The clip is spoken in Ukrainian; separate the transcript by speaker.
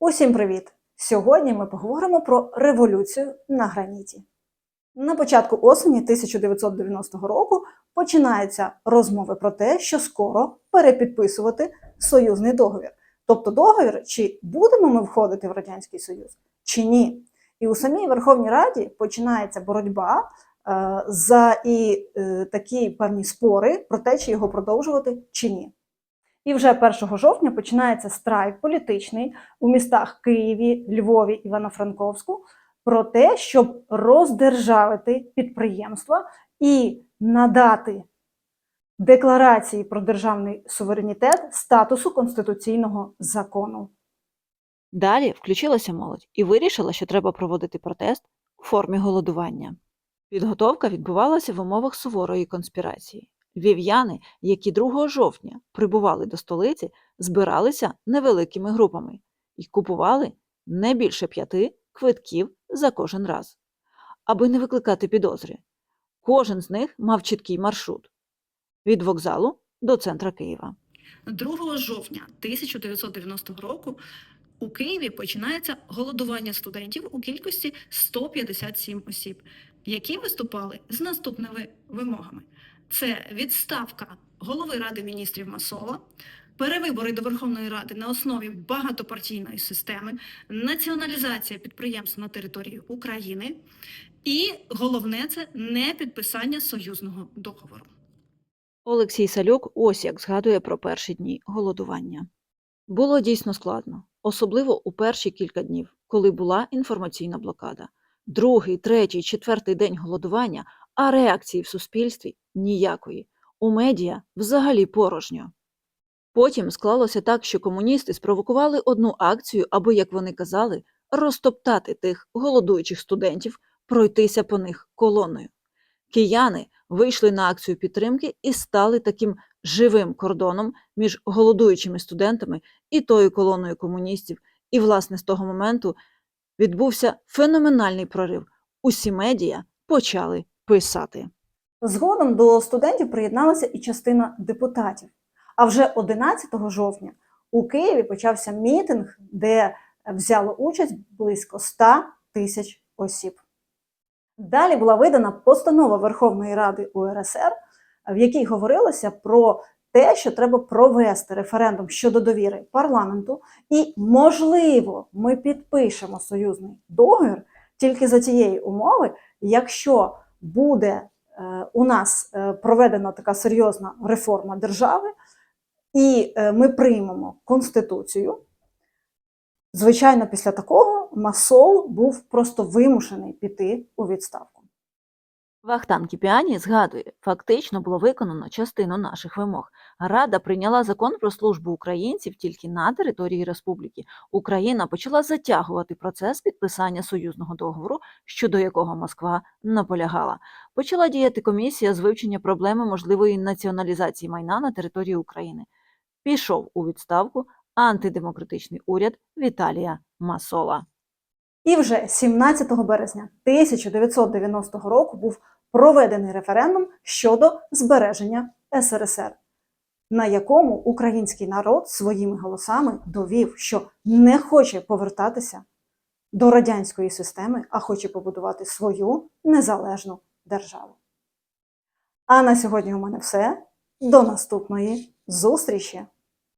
Speaker 1: Усім привіт! Сьогодні ми поговоримо про революцію на граніті. На початку осені 1990 року починаються розмови про те, що скоро перепідписувати союзний договір. Тобто договір, чи будемо ми входити в Радянський Союз, чи ні. І у самій Верховній Раді починається боротьба е, за і е, такі певні спори про те, чи його продовжувати, чи ні. І вже 1 жовтня починається страйк політичний у містах Києві, Львові, Івано-Франковську про те, щоб роздержавити підприємства і надати декларації про державний суверенітет статусу конституційного закону.
Speaker 2: Далі включилася молодь і вирішила, що треба проводити протест у формі голодування. Підготовка відбувалася в умовах суворої конспірації. Вів'яни, які 2 жовтня прибували до столиці, збиралися невеликими групами і купували не більше п'яти квитків за кожен раз. Аби не викликати підозри, кожен з них мав чіткий маршрут від вокзалу до центра Києва.
Speaker 3: 2 жовтня 1990 року у Києві починається голодування студентів у кількості 157 осіб, які виступали з наступними вимогами: це відставка голови Ради міністрів Масова, перевибори до Верховної Ради на основі багатопартійної системи, націоналізація підприємств на території України, і головне це не підписання союзного договору.
Speaker 2: Олексій Салюк ось як згадує про перші дні голодування. Було дійсно складно, особливо у перші кілька днів, коли була інформаційна блокада. Другий, третій, четвертий день голодування, а реакції в суспільстві ніякої. У медіа взагалі порожньо. Потім склалося так, що комуністи спровокували одну акцію, аби, як вони казали, розтоптати тих голодуючих студентів, пройтися по них колоною. Кияни вийшли на акцію підтримки і стали таким живим кордоном між голодуючими студентами і тою колоною комуністів. І, власне, з того моменту відбувся феноменальний прорив. Усі медіа почали писати.
Speaker 1: Згодом до студентів приєдналася і частина депутатів. А вже 11 жовтня у Києві почався мітинг, де взяло участь близько 100 тисяч осіб. Далі була видана постанова Верховної Ради УРСР, в якій говорилося про те, що треба провести референдум щодо довіри парламенту, і, можливо, ми підпишемо союзний договір тільки за тієї умови, якщо буде е, у нас е, проведена така серйозна реформа держави, і е, ми приймемо конституцію. Звичайно, після такого Масол був просто вимушений піти у відставку.
Speaker 2: Вахтан Кіпіані згадує, фактично було виконано частину наших вимог. Рада прийняла закон про службу українців тільки на території республіки. Україна почала затягувати процес підписання союзного договору, щодо якого Москва наполягала. Почала діяти комісія з вивчення проблеми можливої націоналізації майна на території України. Пішов у відставку антидемократичний уряд Віталія Масола.
Speaker 1: І вже 17 березня 1990 року був проведений референдум щодо збереження СРСР, на якому український народ своїми голосами довів, що не хоче повертатися до радянської системи, а хоче побудувати свою незалежну державу. А на сьогодні у мене все. До наступної зустрічі!